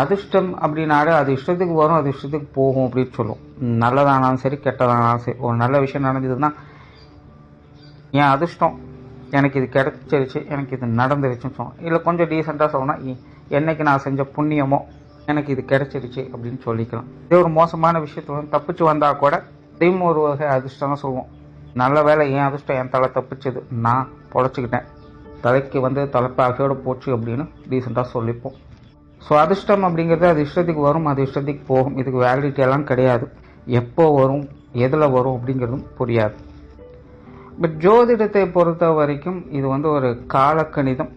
அதிர்ஷ்டம் அப்படின்னாலே அது இஷ்டத்துக்கு வரும் அது இஷ்டத்துக்கு போகும் அப்படின்னு சொல்லும். நல்லதானாலும் சரி கெட்டதானாலும் சரி. ஒரு நல்ல விஷயம் நடந்ததுன்னா என் அதிர்ஷ்டம் எனக்கு இது கிடச்சிருச்சு எனக்கு இது நடந்துருச்சுன்னு சொன்னோம் இல்லை கொஞ்சம் டீசெண்டாக சொன்னால் என்னைக்கு நான் செஞ்ச புண்ணியமோ எனக்கு இது கிடச்சிருச்சு அப்படின்னு சொல்லிக்கலாம். இதே ஒரு மோசமான விஷயத்துல வந்து தப்பிச்சு வந்தால் கூட இதையும் ஒரு வகை அதிர்ஷ்டம் தான் சொல்லுவோம். நல்ல வேலை என் அதிர்ஷ்டம் என் தலை தப்பிச்சது நான் பொழைச்சிக்கிட்டேன். தலைக்கு வந்து தலைப்பாகையோடு போச்சு அப்படின்னு டீசெண்டாக சொல்லிப்போம். ஸோ அதிர்ஷ்டம் அப்படிங்கிறது அது இஷ்டத்துக்கு வரும் அது இஷ்டத்துக்கு போகும். இதுக்கு வேலிடிட்டி எல்லாம் கிடையாது. எப்போ வரும் எதில் வரும் அப்படிங்கிறதும் புரியாது. பட் ஜோதிடத்தை பொறுத்த வரைக்கும் இது வந்து ஒரு காலக்கணிதம்.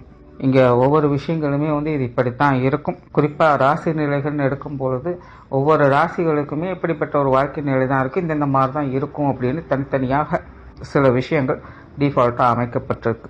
இங்கே ஒவ்வொரு விஷயங்களுமே வந்து இது இப்படித்தான் இருக்கும். குறிப்பாக ராசி நிலைகள்னு எடுக்கும் பொழுது ஒவ்வொரு ராசிகளுக்குமே இப்படிப்பட்ட ஒரு வாழ்க்கை நிலை தான் இருக்குது இந்தந்த மாதிரி தான் இருக்கும் அப்படின்னு தனித்தனியாக சில விஷயங்கள் டிஃபால்ட்டாக அமைக்கப்பட்டிருக்கு.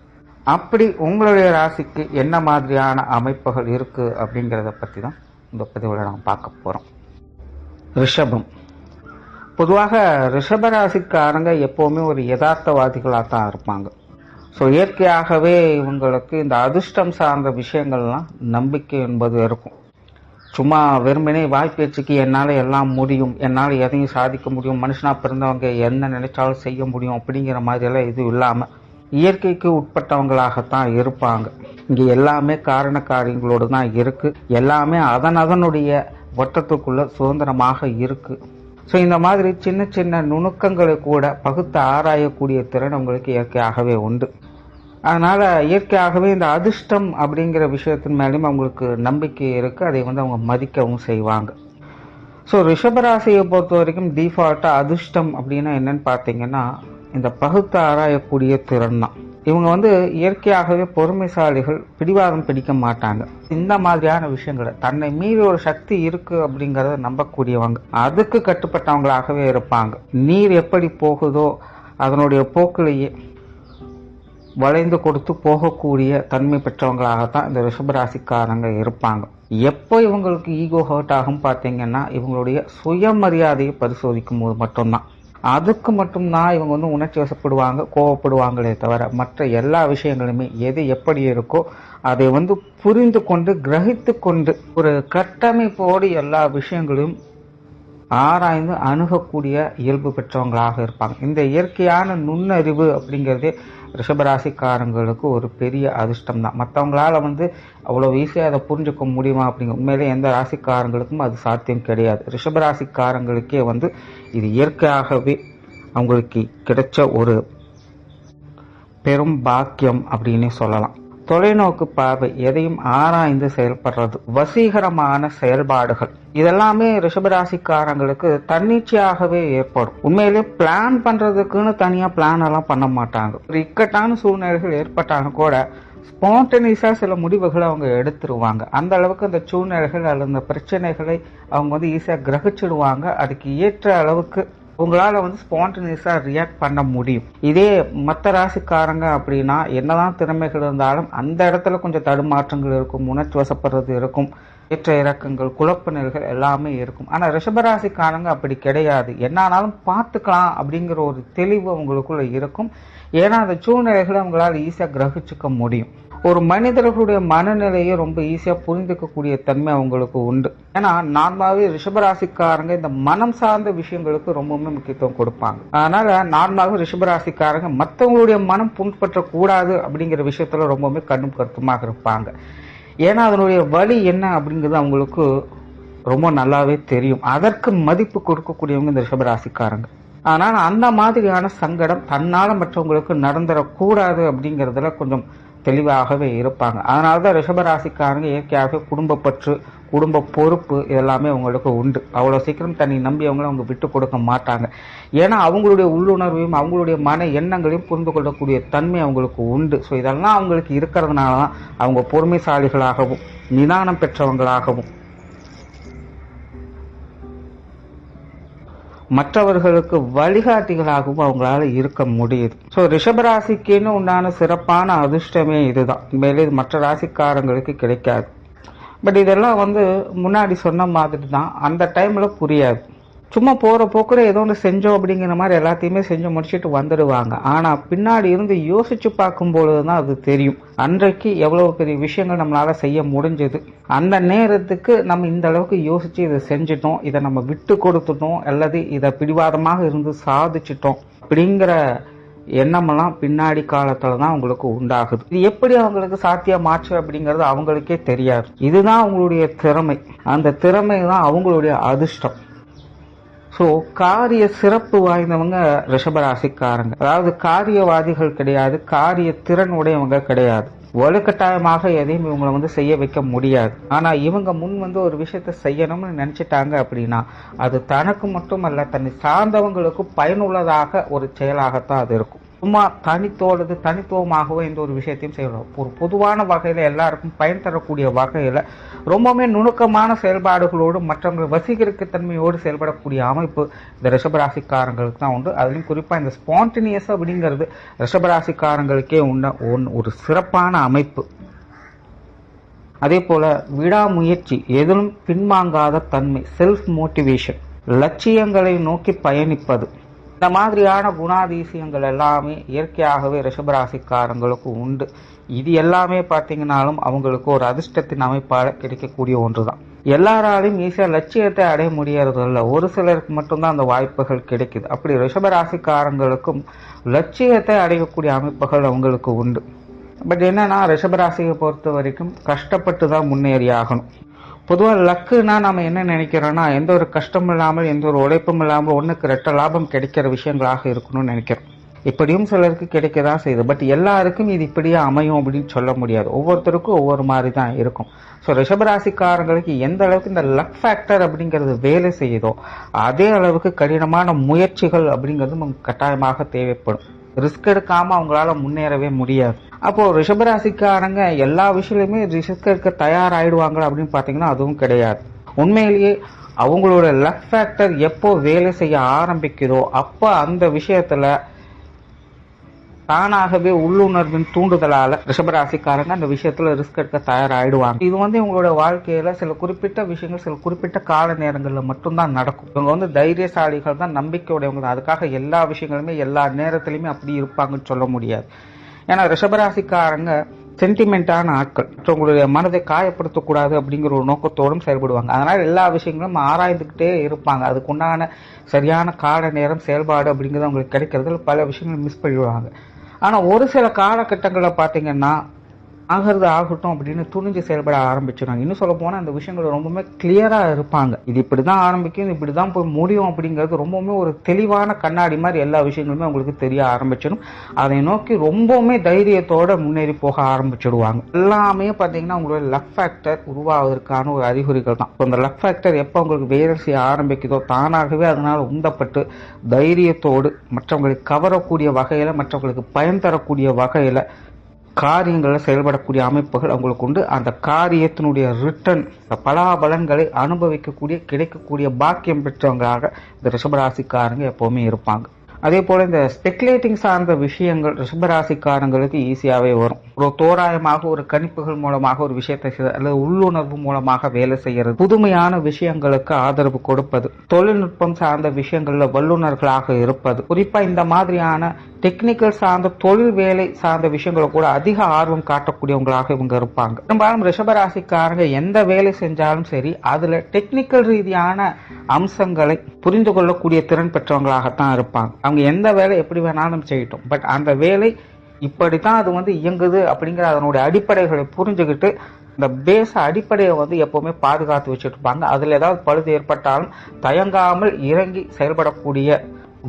அப்படி உங்களுடைய ராசிக்கு என்ன மாதிரியான அமைப்புகள் இருக்குது அப்படிங்கிறத பற்றி தான் இந்த பதிவில் நாம் பார்க்க போகிறோம் ரிஷபம். பொதுவாக ரிஷப ராசிக்காரங்க எப்போவுமே ஒரு யதார்த்தவாதிகளாக தான் இருப்பாங்க. ஸோ இயற்கையாகவே இவங்களுக்கு இந்த அதிர்ஷ்டம் சார்ந்த விஷயங்கள்லாம் நம்பிக்கை என்பது இருக்கும். சும்மா வெறுமனே வாய்ப்பேச்சுக்கு என்னால் எல்லாம் முடியும் என்னால் எதையும் சாதிக்க முடியும் மனுஷனாக பிறந்தவங்க என்ன நினைச்சாலும் செய்ய முடியும் அப்படிங்கிற மாதிரியெல்லாம் எதுவும் இல்லாமல் இயற்கைக்கு உட்பட்டவங்களாகத்தான் இருப்பாங்க. இங்கே எல்லாமே காரண காரியங்களோடு தான் இருக்குது எல்லாமே அதன் அதனுடைய வட்டத்துக்குள்ளே சுதந்திரமாக இருக்குது ஸோ இந்த மாதிரி சின்ன சின்ன நுணுக்கங்களை கூட பகுத்து ஆராயக்கூடிய திறன் உங்களுக்கு இயற்கையாகவே உண்டு. அதனால் இயற்கையாகவே இந்த அதிர்ஷ்டம் அப்படிங்கிற விஷயத்தின் மேலேயும் அவங்களுக்கு நம்பிக்கை இருக்குது அதை வந்து அவங்க மதிக்கவும் செய்வாங்க. ஸோ ரிஷபராசியை பொறுத்த வரைக்கும் டிஃபால்ட்டாக அதிர்ஷ்டம் அப்படின்னா என்னன்னு பார்த்தீங்கன்னா இந்த பகுத்து ஆராயக்கூடிய திறன் தான் இவங்க வந்து இயற்கையாகவே பொறுமைசாலிகள் பிடிவாதம் பிடிக்க மாட்டாங்க. இந்த மாதிரியான விஷயங்களை தன்னை மீறி ஒரு சக்தி இருக்கு அப்படிங்கிறத நம்பக்கூடியவங்க. அதுக்கு கட்டுப்பட்டவங்களாகவே இருப்பாங்க. நீர் எப்படி போகுதோ அதனுடைய போக்கிலேயே வளைந்து கொடுத்து போகக்கூடிய தன்மை பெற்றவங்களாகத்தான் இந்த ரிஷபராசிக்காரங்க இருப்பாங்க. எப்போ இவங்களுக்கு ஈகோ ஹர்ட் ஆகும் பார்த்தீங்கன்னா இவங்களுடைய சுயமரியாதையை பரிசோதிக்கும் போது மட்டும்தான். அதுக்கு மட்டும்தான் இவங்க வந்து உணர்ச்சி வசப்படுவாங்க கோவப்படுவாங்களே தவிர மற்ற எல்லா விஷயங்களுமே எது எப்படி இருக்கோ அதை வந்து புரிந்து கொண்டு கிரகித்து கொண்டு ஒரு கட்டமைப்போடு எல்லா விஷயங்களும் ஆராய்ந்து அணுகக்கூடிய இயல்பு பெற்றவங்களாக இருப்பாங்க. இந்த இயற்கையான நுண்ணறிவு அப்படிங்கிறதே ரிஷபராசிக்காரங்களுக்கு ஒரு பெரிய அதிர்ஷ்டம் தான் மற்றவங்களால வந்து அவ்வளோ ஈஸியாக அதை புரிஞ்சுக்க முடியுமா அப்படிங்க உண்மையிலே எந்த ராசிக்காரங்களுக்கும் அது சாத்தியம் கிடையாது. ரிஷபராசிக்காரங்களுக்கே வந்து இது இயற்கையாகவே அவங்களுக்கு கிடைச்ச ஒரு பெரும் பாக்கியம் அப்படின்னே சொல்லலாம். தொலைநோக்கு பார்வை எதையும் ஆராய்ந்து செயல்படுறது வசீகரமான செயல்பாடுகள். இதெல்லாமே ரிஷபராசிக்காரங்களுக்கு தன்னிச்சையாகவே ஏற்படும். உண்மையிலே பிளான் பண்றதுக்குன்னு தனியா பிளான் எல்லாம் பண்ண மாட்டாங்க. ஒரு இக்கட்டான சூழ்நிலைகள் ஏற்பட்டாலும் கூட ஸ்பான்டனியஸாக சில முடிவுகளை அவங்க எடுத்துருவாங்க. அந்த அளவுக்கு அந்த சூழ்நிலைகள் அல்லது அந்த பிரச்சனைகளை அவங்க வந்து ஈஸியாக கிரகிச்சிடுவாங்க. அதுக்கு ஏற்ற அளவுக்கு உங்களால் வந்து ஸ்பான்டனியஸாக ரியாக்ட் பண்ண முடியும். இதே மற்ற ராசிக்காரங்க அப்படின்னா என்னதான் திறமைகள் இருந்தாலும் அந்த இடத்துல கொஞ்சம் தடுமாற்றங்கள் இருக்கும் உணர்ச்சி வசப்படுறது இருக்கும் ஏற்ற இறக்கங்கள் குழப்ப நிலைகள் எல்லாமே இருக்கும். ஆனால் ரிஷபராசிக்காரங்க அப்படி கிடையாது. என்னானாலும் பார்த்துக்கலாம் அப்படிங்கிற ஒரு தெளிவு அவங்களுக்குள்ள இருக்கும். ஏன்னா அந்த சூழ்நிலைகளை அவங்களால ஈஸியாக கிரகிச்சுக்க முடியும். ஒரு மனிதர்களுடைய மனநிலையை ரொம்ப ஈஸியாக புரிந்துக்கக்கூடிய தன்மை அவங்களுக்கு உண்டு. ஏன்னா நார்மலாகவே ரிஷபராசிக்காரங்க இந்த மனம் சார்ந்த விஷயங்களுக்கு ரொம்பவுமே முக்கியத்துவம் கொடுப்பாங்க. அதனால நார்மலாகவே ரிஷபராசிக்காரங்க மற்றவங்களுடைய மனம் புண்பற்றக்கூடாது அப்படிங்கிற விஷயத்துல ரொம்பவுமே கண்ணும் கருத்துமாக இருப்பாங்க. ஏன்னா அதனுடைய வழி என்ன அப்படிங்கிறது அவங்களுக்கு ரொம்ப நல்லாவே தெரியும். அதற்கு மதிப்பு கொடுக்கக்கூடியவங்க இந்த ரிஷபராசிக்காரங்க. ஆனால் அந்த மாதிரியான சங்கடம் தன்னால் மற்றவங்களுக்கு நடந்துடக்கூடாது அப்படிங்கிறதுல கொஞ்சம் தெளிவாகவே இருப்பாங்க. அதனால தான் ரிஷபராசிக்காரங்க இயற்கையாகவே குடும்பப்பற்று குடும்ப பொறுப்பு இதெல்லாமே அவங்களுக்கு உண்டு. அவ்வளோ சீக்கிரம் தன்னை நம்பி அவங்கள அவங்க விட்டு கொடுக்க மாட்டாங்க. ஏன்னா அவங்களுடைய உள்ளுணர்வையும் அவங்களுடைய மன எண்ணங்களையும் புரிந்து கொள்ளக்கூடிய தன்மை அவங்களுக்கு உண்டு. ஸோ இதெல்லாம் அவங்களுக்கு இருக்கிறதுனால தான் அவங்க பொறுமைசாலிகளாகவும் நிதானம் பெற்றவங்களாகவும் மற்றவர்களுக்கு வழிகாட்டிகளாகவும் அவங்களால இருக்க முடியுது. ஸோ ரிஷபராசிக்குன்னு உண்டான சிறப்பான அதிர்ஷ்டமே இதுதான். மேலே இது மற்ற ராசிக்காரங்களுக்கு கிடைக்காது. பட் இதெல்லாம் வந்து முன்னாடி சொன்ன மாதிரி தான் அந்த டைமில் புரியாது. சும்மா போகிற போக்கில் ஏதோ ஒன்று செஞ்சோம் அப்படிங்கிற மாதிரி எல்லாத்தையுமே செஞ்சு முடிச்சுட்டு வந்துடுவாங்க. ஆனால் பின்னாடி இருந்து யோசிச்சு பார்க்கும் பொழுதுதான் அது தெரியும். அன்றைக்கு எவ்வளோ பெரிய விஷயங்கள் நம்மளால் செய்ய முடிஞ்சது. அந்த நேரத்துக்கு நம்ம இந்த அளவுக்கு யோசிச்சு இதை செஞ்சிட்டோம். இதை நம்ம விட்டு கொடுத்துட்டோம். அல்லது இதை பிடிவாதமாக இருந்து சாதிச்சிட்டோம். அப்படிங்கிற எண்ணமெல்லாம் பின்னாடி காலத்துல தான் அவங்களுக்கு உண்டாகுது. இது எப்படி அவங்களுக்கு சாத்தியமாச்சு அப்படிங்கிறது அவங்களுக்கே தெரியாது. இதுதான் அவங்களுடைய திறமை. அந்த திறமை தான் அவங்களுடைய அதிர்ஷ்டம். ஸோ காரிய சிறப்பு வாய்ந்தவங்க ரிஷபராசிக்காரங்க. அதாவது காரியவாதிகள் கிடையாது காரிய திறன் உடையவங்க கிடையாது. வலுக்கட்டாயமாக எதையும் இவங்களை வந்து செய்ய வைக்க முடியாது. ஆனால் இவங்க முன் வந்து ஒரு விஷயத்த செய்யணும்னு நினச்சிட்டாங்க அப்படின்னா அது தனக்கு மட்டுமல்ல தன்னை சார்ந்தவங்களுக்கும் பயனுள்ளதாக ஒரு செயலாகத்தான் அது இருக்கும். சும்மா தனித்தோடு தனித்துவமாகவோ இந்த ஒரு விஷயத்தையும் செய்யலாம் ஒரு பொதுவான வகையில் எல்லாருக்கும் பயன் தரக்கூடிய வகையில் ரொம்பவுமே நுணுக்கமான செயல்பாடுகளோடு மற்றவங்க வசீகரிக்க தன்மையோடு செயல்படக்கூடிய அமைப்பு இந்த ரிஷபராசிக்காரங்களுக்கு தான் உண்டு. அதுலேயும் குறிப்பாக இந்த ஸ்பான்டினியஸ் அப்படிங்கிறது ரிஷபராசிக்காரங்களுக்கே உண்ட ஒன்- ஒரு சிறப்பான அமைப்பு. அதே போல் விடாமுயற்சி எதிலும் பின்வாங்காத தன்மை செல்ஃப் மோட்டிவேஷன் லட்சியங்களை நோக்கி பயணிப்பது. இந்த மாதிரியான குணாதிசயங்கள் எல்லாமே இயற்கையாகவே ரிஷபராசிக்காரங்களுக்கு உண்டு. இது எல்லாமே பார்த்தீங்கனாலும் அவங்களுக்கு ஒரு அதிர்ஷ்டத்தின் அமைப்பால் கிடைக்கக்கூடிய ஒன்று தான் எல்லாராலையும் ஈஸியாக லட்சியத்தை அடைய முடியறது இல்லை ஒரு சிலருக்கு மட்டும்தான் அந்த வாய்ப்புகள் கிடைக்குது. அப்படி ரிஷபராசிக்காரங்களுக்கும் லட்சியத்தை அடையக்கூடிய அமைப்புகள் அவங்களுக்கு உண்டு. பட் என்னன்னா ரிஷபராசியை பொறுத்த வரைக்கும் கஷ்டப்பட்டு தான் முன்னேறி ஆகணும் பொதுவாக லக்குனா நம்ம என்ன நினைக்கிறோன்னா எந்த ஒரு கஷ்டமும் இல்லாமல் எந்த ஒரு உழைப்பும் இல்லாமல் ஒன்றுக்கு ரெட்ட லாபம் கிடைக்கிற விஷயங்களாக இருக்கணும்னு நினைக்கிறோம். இப்படியும் சிலருக்கு கிடைக்க தான் செய்யுது. பட் எல்லாருக்கும் இது இப்படியே அமையும் அப்படின்னு சொல்ல முடியாது. ஒவ்வொருத்தருக்கும் ஒவ்வொரு மாதிரி தான் இருக்கும். ஸோ ரிஷபராசிக்காரங்களுக்கு எந்த அளவுக்கு இந்த லக் ஃபேக்டர் அப்படிங்கிறது வேலை செய்யுதோ அதே அளவுக்கு கடினமான முயற்சிகள் அப்படிங்கிறது நமக்கு கட்டாயமாக தேவைப்படும். ரிஸ்க் எடுக்காம அவங்களால முன்னேறவே முடியாது. அப்போ ரிஷபராசிக்காரங்க எல்லா விஷயத்துலையுமே ரிஸ்க் எடுக்க தயாராயிடுவாங்க அப்படின்னு பார்த்தீங்கன்னா அதுவும் கிடையாது. உண்மையிலேயே அவங்களோட லக் ஃபேக்டர் எப்போ வேலை செய்ய ஆரம்பிக்குதோ அப்போ அந்த விஷயத்துல தானாகவே உள்ளுணர்வின் தூண்டுதலால ரிஷபராசிக்காரங்க அந்த விஷயத்துல ரிஸ்க் எடுக்க தயாராகிடுவாங்க இது வந்து இவங்களோட வாழ்க்கையில சில குறிப்பிட்ட விஷயங்கள் சில குறிப்பிட்ட கால நேரங்கள்ல மட்டும்தான் நடக்கும். இவங்க வந்து தைரியசாலிகள் தான் நம்பிக்கையுடையவங்க அதுக்காக எல்லா விஷயங்களுமே எல்லா நேரத்திலுமே அப்படி இருப்பாங்கன்னு சொல்ல முடியாது. ஏன்னா ரிஷபராசிக்காரங்க சென்டிமெண்டான ஆட்கள். மற்றவங்களுடைய மனதை காயப்படுத்தக்கூடாது அப்படிங்கிற ஒரு நோக்கத்தோடும் செயல்படுவாங்க. அதனால் எல்லா விஷயங்களும் ஆராய்ந்துக்கிட்டே இருப்பாங்க. அதுக்குண்டான சரியான கால நேரம் செயல்பாடு அப்படிங்கிறது அவங்களுக்கு கிடைக்கிறதுல பல விஷயங்கள் மிஸ் பண்ணிடுவாங்க. ஆனால் ஒரு சில காலகட்டங்களில் பார்த்தீங்கன்னா ஆகிறது ஆகட்டும் அப்படின்னு துணிஞ்சு செயல்பட ஆரம்பிச்சிடுறாங்க. இன்னும் சொல்ல போனால் அந்த விஷயங்கள் ரொம்பவுமே கிளியராக இருப்பாங்க. இது இப்படி தான் ஆரம்பிக்கும் இப்படி தான் போய் முடியும் அப்படிங்கிறது ரொம்பவுமே ஒரு தெளிவான கண்ணாடி மாதிரி எல்லா விஷயங்களுமே அவங்களுக்கு தெரிய ஆரம்பிச்சிடும். அதை நோக்கி ரொம்பவுமே தைரியத்தோடு முன்னேறி போக ஆரம்பிச்சிடுவாங்க. எல்லாமே பார்த்தீங்கன்னா உங்களோட லக் ஃபேக்டர் உருவாவதற்கான ஒரு அறிகுறிகள் தான். இப்போ அந்த லக் ஃபேக்டர் எப்போ உங்களுக்கு வேலை செய்ய ஆரம்பிக்குதோ தானாகவே அதனால் உந்தப்பட்டு தைரியத்தோடு மற்றவங்களை கவரக்கூடிய வகையில் மற்றவங்களுக்கு பயன் தரக்கூடிய வகையில் காரியங்களில் செயல்படக்கூடிய அமைப்புகள் அவங்களுக்கு உண்டு. அந்த காரியத்தினுடைய ரிட்டர்ன் பலாபலன்களை அனுபவிக்கக்கூடிய கிடைக்கக்கூடிய பாக்கியம் பெற்றவங்களாக இந்த ரிஷபராசிக்காரங்க எப்போவுமே இருப்பாங்க. அதே போல இந்த ஸ்பெக்குலேட்டிங் சார்ந்த விஷயங்கள் ரிஷபராசிக்காரங்களுக்கு ஈஸியாகவே வரும். ஒரு தோராயமாக ஒரு கணிப்புகள் மூலமாக ஒரு விஷயத்தை அல்லது உள்ளுணர்வு மூலமாக வேலை செய்யறது புதுமையான விஷயங்களுக்கு ஆதரவு கொடுப்பது தொழில்நுட்பம் சார்ந்த விஷயங்களில் வல்லுநர்களாக இருப்பது குறிப்பாக இந்த மாதிரியான டெக்னிக்கல் சார்ந்த தொழில் வேலை சார்ந்த விஷயங்களை கூட அதிக ஆர்வம் காட்டக்கூடியவங்களாக இவங்க இருப்பாங்க. பெரும்பாலும் ரிஷபராசிக்காரங்க எந்த வேலை செஞ்சாலும் சரி அதுல டெக்னிக்கல் ரீதியான அம்சங்களை புரிந்து கொள்ளக்கூடிய திறன் பெற்றவங்களாகத்தான் இருப்பாங்க. அவங்க எந்த வேலை எப்படி வேணாலும் செய்யட்டும். பட் அந்த வேலை இப்படித்தான் அது வந்து இயங்குது அப்படிங்கிற அதனுடைய அடிப்படைகளை புரிஞ்சுக்கிட்டு இந்த பேஸ் அடிப்படையை வந்து எப்பவுமே பாதுகாத்து வச்சுட்டு இருப்பாங்க. அதுல ஏதாவது பழுது ஏற்பட்டாலும் தயங்காமல் இறங்கி செயல்படக்கூடிய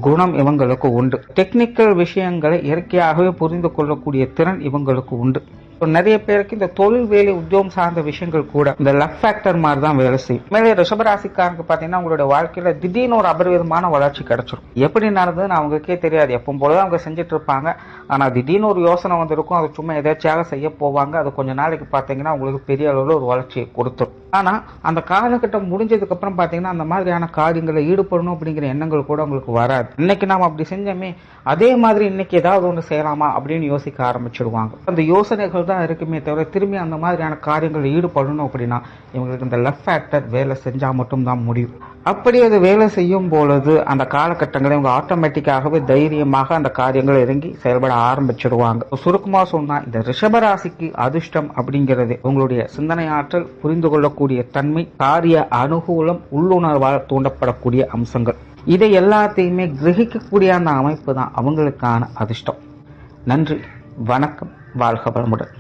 குணம் இவங்களுக்கு உண்டு. டெக்னிக்கல் விஷயங்களை இயற்கையாகவே புரிந்து கொள்ளக்கூடிய திறன் இவங்களுக்கு உண்டு. நிறைய பேருக்கு இந்த தொழில் வேலை உத்தியோகம் சார்ந்த விஷயங்கள் கூட இந்த லக் ஃபேக்டர் மாதிரி தான் வேலை செய்யும். மேலே ரிஷபராசிக்காரங்க பார்த்தீங்கன்னா உங்களுடைய வாழ்க்கையில திடீர்னு ஒரு அபரிவிதமான வளர்ச்சி கிடைச்சிரும். எப்படி நடந்ததுன்னு அவங்களுக்கே தெரியாது. எப்பவும் போலதான் அவங்க செஞ்சுட்டு இருப்பாங்க. ஆனால் திடீர்னு ஒரு யோசனை வந்திருக்கும். அது சும்மா எதாச்சியாக செய்ய போவாங்க. அது கொஞ்ச நாளைக்கு பார்த்தீங்கன்னா உங்களுக்கு பெரிய அளவில் ஒரு வளர்ச்சியை கொடுத்துரும். ஆனால் அந்த காலகட்டம் முடிஞ்சதுக்கப்புறம் பார்த்தீங்கன்னா அந்த மாதிரியான காரியங்களில் ஈடுபடணும் அப்படிங்கிற எண்ணங்கள் கூட உங்களுக்கு வராது. இன்னைக்கு நாம் அப்படி செஞ்சோமே அதே மாதிரி இன்னைக்கு ஏதாவது ஒன்று செய்யலாமா அப்படின்னு யோசிக்க ஆரம்பிச்சிடுவாங்க. அந்த யோசனைகள் தான் இருக்குமே தவிர திரும்பி அந்த மாதிரியான காரியங்களில் ஈடுபடணும் அப்படின்னா இவங்களுக்கு இந்த லெஃப்ட் ஃபேக்டர் வேலை செஞ்சால் மட்டும்தான் முடியும். அப்படி அது வேலை செய்யும் பொழுது அந்த காலகட்டங்களில் இவங்க ஆட்டோமேட்டிக்காகவே தைரியமாக அந்த காரியங்கள் இறங்கி செயல்பட ஆரம்பிச்சிடுவாங்க. சுருக்கமாக சொன்னால் இந்த ரிஷபராசிக்கு அதிர்ஷ்டம் அப்படிங்கிறது உங்களுடைய சிந்தனை ஆற்றல் புரிந்து கொள்ளக்கூடிய தன்மை காரிய அனுகூலம் உள்ளுணர்வால் தூண்டப்படக்கூடிய அம்சங்கள். இதை எல்லாத்தையுமே கிரகிக்கக்கூடிய அந்த அமைப்பு தான் அவங்களுக்கான அதிர்ஷ்டம். நன்றி வணக்கம் வாழ்க வளமுடன்.